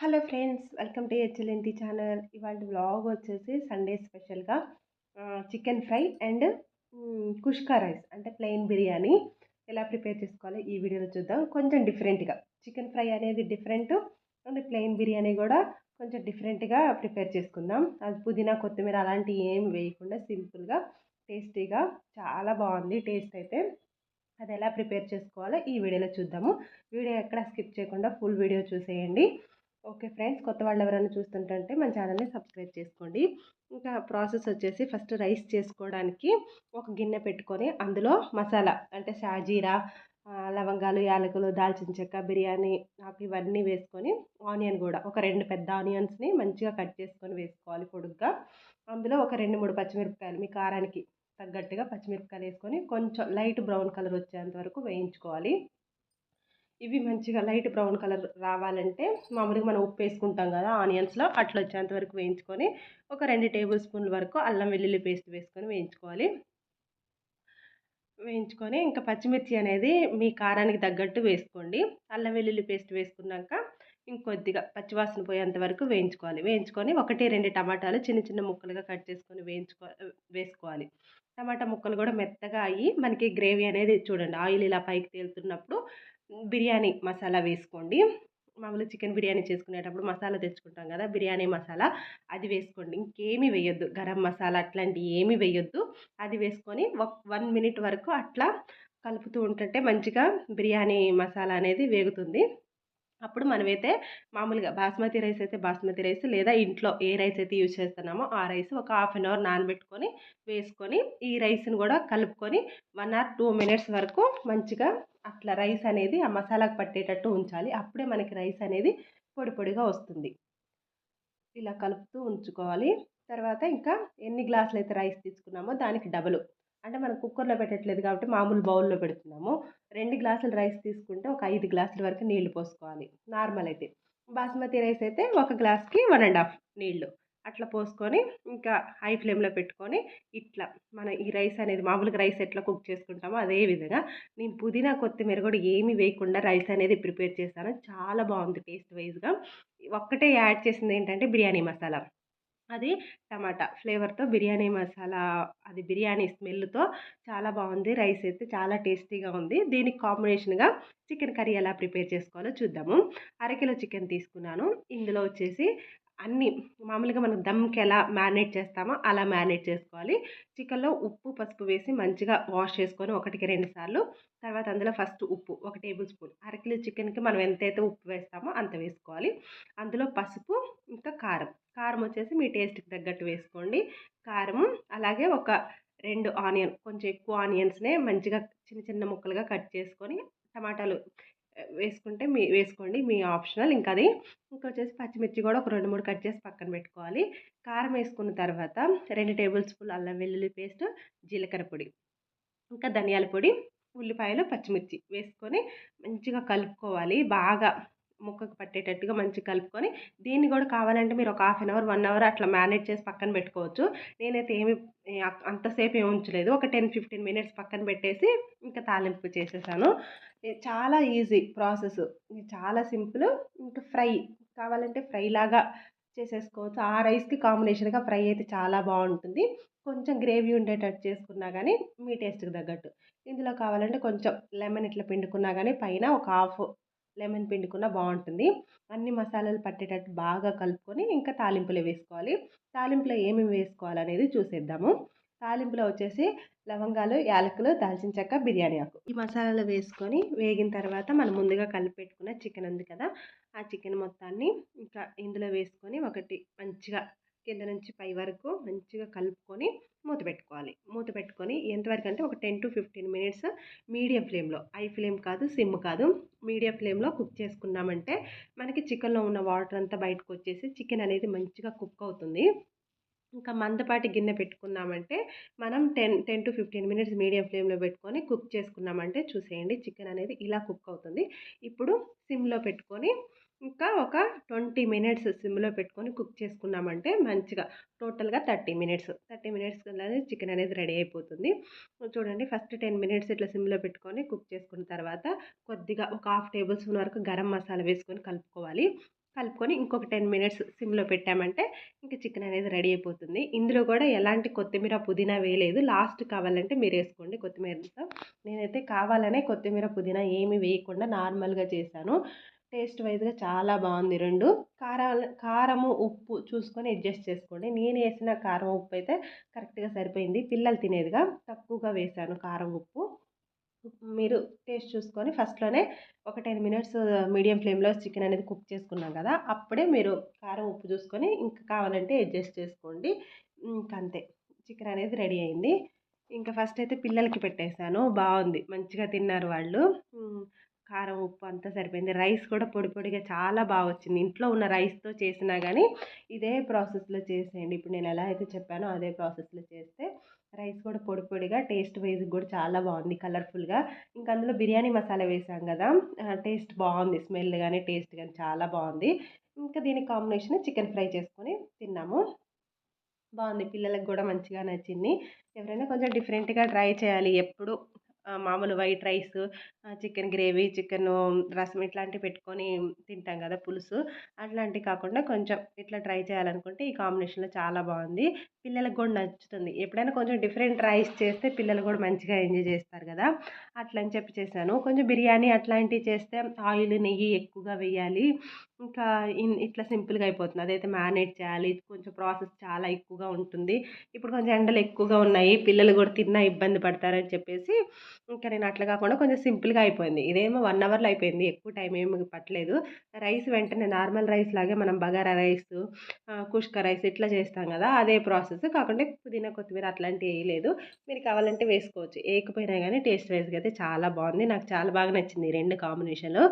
Hello friends welcome to HLNT channel. ఇవాళ vlog వచ్చేసి Sunday స్పెషల్గా chicken fry and kushka rice అంటే plain biryani. ఎలా ప్రిపేర్ చేసుకోవాలో ఈ వీడియోలో చూద్దాం. కొంచెం డిఫరెంట్గా. చికెన్ ఫ్రై అనేది డిఫరెంట్ అండ్ ప్లెయిన్ బిర్యానీ కూడా కొంచెం డిఫరెంట్గా ప్రిపేర్ చేసుకుందాం. అది పుదీనా కొత్తిమీర అలాంటివి ఏం వేయకుండా సింపుల్గా టేస్టీగా చాలా బాగుంది టేస్ట్ అయితే. అది ఎలా ప్రిపేర్ చేసుకోవాలో ఈ వీడియోలో చూద్దాము. వీడియో ఎక్కడ స్కిప్ చేయకుండా ఫుల్ వీడియో చూసేయండి. ఓకే ఫ్రెండ్స్ కొత్త వాళ్ళు ఎవరైనా చూస్తుంటే మన ఛానల్ని సబ్స్క్రైబ్ చేసుకోండి. ఇంకా ప్రాసెస్ వచ్చేసి ఫస్ట్ రైస్ చేసుకోవడానికి ఒక గిన్నె పెట్టుకొని అందులో మసాలా అంటే షాజీరా లవంగాలు యాలకులు దాల్చిన చెక్క బిర్యానీ నాకు ఇవన్నీ వేసుకొని ఆనియన్ కూడా ఒక రెండు పెద్ద ఆనియన్స్ని మంచిగా కట్ చేసుకొని వేసుకోవాలి పొడుగ్గా. అందులో ఒక రెండు మూడు పచ్చిమిరపకాయలు మీ కారానికి తగ్గట్టుగా పచ్చిమిరపకాయలు వేసుకొని కొంచెం లైట్ బ్రౌన్ కలర్ వచ్చేంత వరకు వేయించుకోవాలి. ఇవి మంచిగా లైట్ బ్రౌన్ కలర్ రావాలంటే మామూలుగా మనం ఉప్పు వేసుకుంటాం కదా ఆనియన్స్లో అట్లా వచ్చేంత వరకు వేయించుకొని ఒక రెండు టేబుల్ స్పూన్ల వరకు అల్లం వెల్లుల్లి పేస్ట్ వేసుకొని వేయించుకోవాలి. వేయించుకొని ఇంకా పచ్చిమిర్చి అనేది మీ కారానికి తగ్గట్టు వేసుకోండి. అల్లం వెల్లుల్లి పేస్ట్ వేసుకున్నాక ఇంకొద్దిగా పచ్చివాసన పోయేంత వరకు వేయించుకోవాలి. వేయించుకొని ఒకటి రెండు టమాటాలు చిన్న చిన్న ముక్కలుగా కట్ చేసుకొని వేయించుకో వేసుకోవాలి. టమాటా ముక్కలు కూడా మెత్తగా అయ్యి మనకి గ్రేవీ అనేది చూడండి ఆయిల్ ఇలా పైకి తేలుతున్నప్పుడు బిర్యానీ మసాలా వేసుకోండి. మామూలు చికెన్ బిర్యానీ చేసుకునేటప్పుడు మసాలా తెచ్చుకుంటాం కదా బిర్యానీ మసాలా అది వేసుకోండి. ఇంకేమీ వేయొద్దు. గరం మసాలా అట్లాంటివి ఏమీ వేయొద్దు. అది వేసుకొని వన్ మినిట్ వరకు అట్లా కలుపుతూ ఉంటుంటే మంచిగా బిర్యానీ మసాలా అనేది వేగుతుంది. అప్పుడు మనమైతే మామూలుగా బాస్మతి రైస్ అయితే బాస్మతి రైస్ లేదా ఇంట్లో ఏ రైస్ అయితే యూజ్ చేస్తున్నామో ఆ రైస్ ఒక హాఫ్ అన్ అవర్ నానబెట్టుకొని వేసుకొని ఈ రైస్ని కూడా కలుపుకొని వన్ ఆర్ టూ మినిట్స్ వరకు మంచిగా అట్లా రైస్ అనేది ఆ మసాలాకు పట్టేటట్టు ఉంచాలి. అప్పుడే మనకి రైస్ అనేది పొడి పొడిగా వస్తుంది. ఇలా కలుపుతూ ఉంచుకోవాలి. తర్వాత ఇంకా ఎన్ని గ్లాసులు అయితే రైస్ తీసుకున్నామో దానికి డబుల్. అంటే మనం కుక్కర్లో పెట్టట్లేదు కాబట్టి మామూలు బౌల్లో పెడుతున్నాము. రెండు గ్లాసులు రైస్ తీసుకుంటే ఒక ఐదు గ్లాసుల వరకు నీళ్ళు పోసుకోవాలి. నార్మల్ అయితే. బాస్మతి రైస్ అయితే ఒక గ్లాస్కి వన్ అండ్ హాఫ్ నీళ్ళు. అట్లా పోసుకొని ఇంకా హై ఫ్లేమ్లో పెట్టుకొని ఇట్లా మన ఈ రైస్ అనేది మామూలుగా రైస్ ఎట్లా కుక్ చేసుకుంటామో అదే విధంగా నేను పుదీనా కొత్తిమీర కూడా ఏమీ వేయకుండా రైస్ అనేది ప్రిపేర్ చేశాను చాలా బాగుంది టేస్ట్ వైజ్గా. ఒక్కటే యాడ్ చేసింది ఏంటంటే బిర్యానీ మసాలా. అది టమాటా ఫ్లేవర్తో బిర్యానీ మసాలా అది బిర్యానీ స్మెల్తో చాలా బాగుంది. రైస్ అయితే చాలా టేస్టీగా ఉంది. దీనికి కాంబినేషన్గా చికెన్ కర్రీ ఎలా ప్రిపేర్ చేసుకోవాలో చూద్దాము. అరకిలో చికెన్ తీసుకున్నాను. ఇందులో వచ్చేసి అన్నీ మామూలుగా మనం దమ్కి ఎలా మ్యారినేట్ చేస్తామో అలా మ్యారినేట్ చేసుకోవాలి. చికెన్లో ఉప్పు పసుపు వేసి మంచిగా వాష్ చేసుకొని ఒకటికి రెండు సార్లు తర్వాత అందులో ఫస్ట్ ఉప్పు ఒక టేబుల్ స్పూన్ అరకిలో చికెన్కి మనం ఎంతైతే ఉప్పు వేస్తామో అంత వేసుకోవాలి. అందులో పసుపు ఇంకా కారం. కారం వచ్చేసి మీ టేస్ట్కి తగ్గట్టు వేసుకోండి. కారం అలాగే ఒక రెండు ఆనియన్ కొంచెం ఎక్కువ ఆనియన్స్నే మంచిగా చిన్న చిన్న ముక్కలుగా కట్ చేసుకొని టమాటాలు వేసుకుంటే మీ వేసుకోండి మీ ఆప్షనల్. ఇంకా అది ఇంకొచ్చేసి పచ్చిమిర్చి కూడా ఒక రెండు మూడు కట్ చేసి పక్కన పెట్టుకోవాలి. కారం వేసుకున్న తర్వాత రెండు టేబుల్ స్పూన్ అల్లం వెల్లుల్లి పేస్ట్ జీలకర్ర పొడి ఇంకా ధనియాల పొడి ఉల్లిపాయలు పచ్చిమిర్చి వేసుకొని మంచిగా కలుపుకోవాలి. బాగా ముక్కకు పట్టేటట్టుగా మంచిగా కలుపుకొని దీన్ని కూడా కావాలంటే మీరు ఒక half an hour one hour అట్లా మేనేజ్ చేసి పక్కన పెట్టుకోవచ్చు. నేనైతే ఏమి అంతసేపు ఏమి ఉంచలేదు. ఒక టెన్ ఫిఫ్టీన్ మినిట్స్ పక్కన పెట్టేసి ఇంకా తాలింపు చేసేసాను. చాలా ఈజీ ప్రాసెస్. చాలా సింపుల్. ఇంకా ఫ్రై కావాలంటే ఫ్రై లాగా చేసేసుకోవచ్చు. ఆ రైస్కి కాంబినేషన్గా ఫ్రై అయితే చాలా బాగుంటుంది. కొంచెం గ్రేవీ ఉండేటట్టు చేసుకున్నా కానీ మీ టేస్ట్కి తగ్గట్టు. ఇందులో కావాలంటే కొంచెం లెమన్ ఇట్లా పిండుకున్నా కానీ పైన ఒక హాఫ్ లెమన్ పిండుకున్న బాగుంటుంది. అన్ని మసాలాలు పట్టేటట్టు బాగా కలుపుకొని ఇంకా తాలింపులు వేసుకోవాలి. తాలింపులో ఏమేమి వేసుకోవాలనేది చూసేద్దాము. తాలింపులో వచ్చేసి లవంగాలు యాలకులు దాల్చిన చెక్క బిర్యానీ ఆకు. ఈ మసాలాలు వేసుకొని వేగిన తర్వాత మనం ముందుగా కలిపి పెట్టుకున్న చికెన్ ఉంది కదా ఆ చికెన్ మొత్తాన్ని ఇంకా ఇందులో వేసుకొని ఒకటి మంచిగా కింద నుంచి పై వరకు మంచిగా కలుపుకొని మూత పెట్టుకోవాలి. మూత పెట్టుకొని ఎంతవరకు అంటే ఒక ten to fifteen minutes medium ఫ్లేమ్లో హై ఫ్లేమ్ కాదు సిమ్ కాదు మీడియం ఫ్లేమ్లో కుక్ చేసుకున్నామంటే మనకి చికెన్లో ఉన్న వాటర్ అంతా బయటకు వచ్చేసి చికెన్ అనేది మంచిగా కుక్ అవుతుంది. ఇంకా మందపాటి గిన్నె పెట్టుకున్నామంటే మనం ten ten to fifteen minutes medium ఫ్లేమ్లో పెట్టుకొని కుక్ చేసుకున్నామంటే చూసేయండి చికెన్ అనేది ఇలా కుక్ అవుతుంది. ఇప్పుడు సిమ్లో పెట్టుకొని ఇంకా ఒక ట్వంటీ మినిట్స్ సిమ్లో పెట్టుకొని కుక్ చేసుకున్నామంటే మంచిగా టోటల్గా థర్టీ మినిట్స్ థర్టీ మినిట్స్ అనేది చికెన్ అనేది రెడీ అయిపోతుంది. చూడండి ఫస్ట్ టెన్ మినిట్స్ ఇట్లా సిమ్లో పెట్టుకొని కుక్ చేసుకున్న తర్వాత కొద్దిగా ఒక హాఫ్ టేబుల్ స్పూన్ వరకు గరం మసాలా వేసుకొని కలుపుకోవాలి. కలుపుకొని ఇంకొక టెన్ మినిట్స్ సిమ్లో పెట్టామంటే ఇంక చికెన్ అనేది రెడీ అయిపోతుంది. ఇందులో కూడా ఎలాంటి కొత్తిమీర పుదీనా వేయలేదు. లాస్ట్ కావాలంటే మీరు వేసుకోండి కొత్తిమీరతో. నేనైతే కావాలనే కొత్తిమీర పుదీనా ఏమి వేయకుండా నార్మల్గా చేశాను. టేస్ట్ వైజ్గా చాలా బాగుంది రెండు. కారం కారము ఉప్పు చూసుకొని అడ్జస్ట్ చేసుకోండి. నేను వేసిన కారం ఉప్పు అయితే కరెక్ట్గా సరిపోయింది. పిల్లలు తినేదిగా తక్కువగా వేశాను కారం ఉప్పు. మీరు టేస్ట్ చూసుకొని ఫస్ట్లోనే ఒక టెన్ మినిట్స్ మీడియం ఫ్లేమ్లో చికెన్ అనేది కుక్ చేసుకున్నాం కదా అప్పుడే మీరు కారం ఉప్పు చూసుకొని ఇంకా కావాలంటే అడ్జస్ట్ చేసుకోండి. ఇంకా అంతే. చికెన్ అనేది రెడీ అయింది. ఇంకా ఫస్ట్ అయితే పిల్లలకి పెట్టేశాను. బాగుంది. మంచిగా తిన్నారు వాళ్ళు. కారం ఉప్పు అంతా సరిపోయింది. రైస్ కూడా పొడి పొడిగా చాలా బాగా వచ్చింది. ఇంట్లో ఉన్న రైస్తో చేసినా కానీ ఇదే ప్రాసెస్లో చేసేయండి. ఇప్పుడు నేను ఎలా అయితే చెప్పానో అదే ప్రాసెస్లో చేస్తే రైస్ కూడా పొడి పొడిగా టేస్ట్ వైజ్ కూడా చాలా బాగుంది కలర్ఫుల్గా. ఇంకా అందులో బిర్యానీ మసాలా వేసాం కదా టేస్ట్ బాగుంది. స్మెల్ కానీ టేస్ట్ కానీ చాలా బాగుంది. ఇంకా దీని కాంబినేషన్ చికెన్ ఫ్రై చేసుకొని తిన్నాము. బాగుంది. పిల్లలకు కూడా మంచిగా నచ్చింది. ఎవరైనా కొంచెం డిఫరెంట్గా ట్రై చేయాలి. ఎప్పుడు మామూలు white rice chicken gravy chicken rasam ఇట్లాంటివి పెట్టుకొని తింటాం కదా పులుసు. అట్లాంటివి కాకుండా కొంచెం ఇట్లా ట్రై చేయాలనుకుంటే ఈ కాంబినేషన్లో చాలా బాగుంది. పిల్లలకు కూడా నచ్చుతుంది. ఎప్పుడైనా కొంచెం డిఫరెంట్ రైస్ చేస్తే పిల్లలు కూడా మంచిగా ఎంజాయ్ చేస్తారు కదా. అట్లా అని చెప్పి చేశాను. కొంచెం బిర్యానీ అట్లాంటివి చేస్తే ఆయిల్ నెయ్యి ఎక్కువగా వేయాలి. ఇంకా ఇట్లా సింపుల్గా అయిపోతుంది. అదైతే మ్యారినేట్ చేయాలి. కొంచెం ప్రాసెస్ చాలా ఎక్కువగా ఉంటుంది. ఇప్పుడు కొంచెం ఎండలు ఎక్కువగా ఉన్నాయి. పిల్లలు కూడా తిన్నా ఇబ్బంది పడతారని చెప్పేసి ఇంకా నేను అట్లా కాకుండా కొంచెం సింపుల్గా అయిపోయింది. ఇదేమో వన్ అవర్లో అయిపోయింది. ఎక్కువ టైం ఏమి పట్టలేదు. రైస్ వెంటనే నార్మల్ రైస్ లాగే మనం బగారా రైస్ కుష్క రైస్ ఇట్లా చేస్తాం కదా అదే ప్రాసెస్. కాకుండా పుదీనా కొత్తిమీర అట్లాంటివి వేయలేదు మీరు కావాలంటే వేసుకోవచ్చు. వేయకపోయినా కానీ టేస్ట్ వైజ్గా అయితే చాలా బాగుంది. నాకు చాలా బాగా నచ్చింది రెండు కాంబినేషన్లు.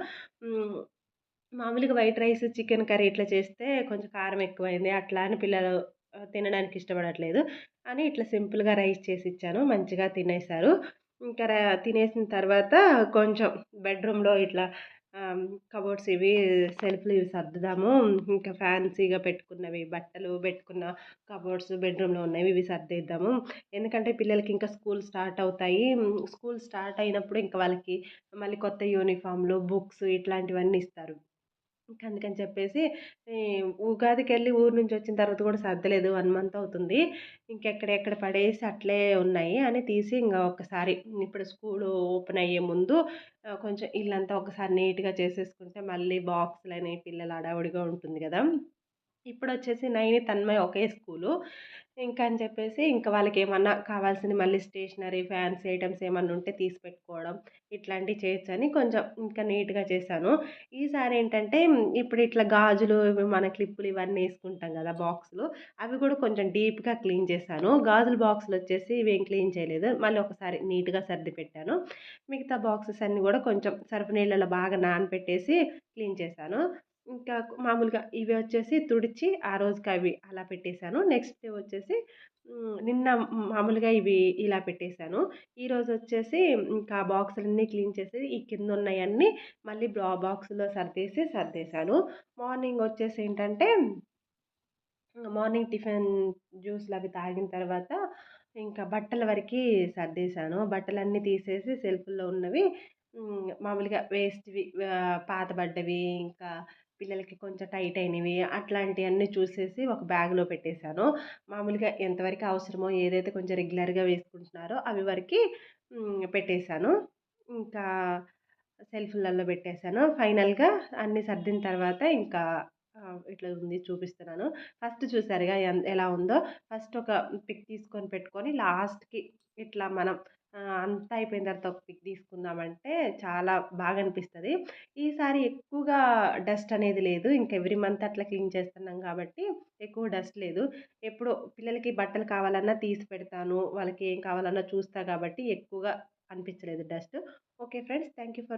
మామూలుగా వైట్ రైస్ చికెన్ కర్రీ ఇట్లా చేస్తే కొంచెం కారం ఎక్కువైంది. అట్లా అని పిల్లలు తినడానికి ఇష్టపడట్లేదు. అని ఇట్లా సింపుల్గా రైస్ చేసి ఇచ్చాను. మంచిగా తినేశారు ఇంకా తినేసిన తర్వాత కొంచెం బెడ్రూమ్లో ఇట్లా కబోర్డ్స్ ఇవి సెల్ఫ్లు ఇవి సర్దుదాము. ఇంకా ఫ్యాన్సీగా పెట్టుకున్నవి బట్టలు పెట్టుకున్న కబోర్డ్స్ బెడ్రూమ్లో ఉన్నవి ఇవి సర్దేద్దాము. ఎందుకంటే పిల్లలకి ఇంకా స్కూల్ స్టార్ట్ అవుతాయి. స్కూల్ స్టార్ట్ అయినప్పుడు ఇంకా వాళ్ళకి మళ్ళీ కొత్త యూనిఫామ్లు బుక్స్ ఇట్లాంటివన్నీ ఇస్తారు. ఇంకా అందుకని చెప్పేసి ఉగాదికి వెళ్ళి ఊరు నుంచి వచ్చిన తర్వాత కూడా సర్దలేదు. వన్ మంత్ అవుతుంది. ఇంకెక్కడెక్కడ పడేసి అట్లే ఉన్నాయి అని తీసి ఇంకా ఒకసారి ఇప్పుడు స్కూల్ ఓపెన్ అయ్యే ముందు కొంచెం ఇల్లంతా ఒకసారి నీట్గా చేసేసుకుంటే మళ్ళీ బాక్సులని పిల్లలు అడావుడిగా ఉంటుంది కదా. ఇప్పుడు వచ్చేసి నైని తన్మయ్ ఒకే స్కూలు. ఇంకా అని చెప్పేసి ఇంకా వాళ్ళకి ఏమన్నా కావాల్సింది మళ్ళీ స్టేషనరీ ఫ్యాన్సీ ఐటమ్స్ ఏమన్నా ఉంటే తీసి పెట్టుకోవడం ఇట్లాంటివి చేయొచ్చు అని కొంచెం ఇంకా నీట్గా చేశాను. ఈసారి ఏంటంటే ఇప్పుడు ఇట్లా గాజులు మన క్లిప్పులు ఇవన్నీ వేసుకుంటాం కదా బాక్సులు అవి కూడా కొంచెం డీప్గా క్లీన్ చేశాను. గాజుల బాక్సులు వచ్చేసి ఇవేం క్లీన్ చేయలేదు. మళ్ళీ ఒకసారి నీట్గా సర్ది పెట్టాను. మిగతా బాక్సెస్ అన్నీ కూడా కొంచెం సర్ఫ్ నీళ్ళలో బాగా నానబెట్టేసి క్లీన్ చేశాను. ఇంకా మామూలుగా ఇవి వచ్చేసి తుడిచి ఆ రోజుకి అవి అలా పెట్టేశాను. నెక్స్ట్ డే వచ్చేసి నిన్న మామూలుగా ఇవి ఇలా పెట్టేశాను. ఈరోజు వచ్చేసి ఇంకా బాక్సులన్నీ క్లీన్ చేసి ఈ కింద ఉన్నాయన్నీ మళ్ళీ బ్లా బాక్స్లో సర్దేసి సర్దేశాను. మార్నింగ్ వచ్చేసి ఏంటంటే మార్నింగ్ టిఫిన్ జ్యూస్లు అవి తాగిన తర్వాత ఇంకా బట్టల వరకు సర్దేశాను. బట్టలన్నీ తీసేసి సెల్ఫ్లో ఉన్నవి మామూలుగా వేస్ట్వి పాతబడ్డవి ఇంకా పిల్లలకి కొంచెం టైట్ అయినవి అట్లాంటివన్నీ చూసేసి ఒక బ్యాగ్లో పెట్టేశాను. మామూలుగా ఎంతవరకు అవసరమో ఏదైతే కొంచెం రెగ్యులర్గా వేసుకుంటున్నారో అవి వరకు పెట్టేశాను. ఇంకా సెల్ఫ్లలో పెట్టేశాను. ఫైనల్గా అన్నీ సర్దిన తర్వాత ఇంకా ఇట్లా ఉంది చూపిస్తున్నాను. ఫస్ట్ చూసారుగా ఎలా ఉందో. ఫస్ట్ ఒక పిక్ తీసుకొని పెట్టుకొని లాస్ట్కి ఇట్లా మనం అంతా అయిపోయిన తర్వాత ఒక పిక్ తీసుకుందామంటే చాలా బాగా అనిపిస్తుంది. ఈసారి ఎక్కువగా డస్ట్ అనేది లేదు. ఇంక ఎవ్రీ మంత్ అట్లా క్లీన్ చేస్తున్నాం కాబట్టి ఎక్కువ డస్ట్ లేదు. ఎప్పుడు పిల్లలకి బట్టలు కావాలన్నా తీసి పెడతాను. వాళ్ళకి ఏం కావాలన్నా చూస్తా కాబట్టి ఎక్కువగా అనిపించలేదు dust. Okay friends thank you for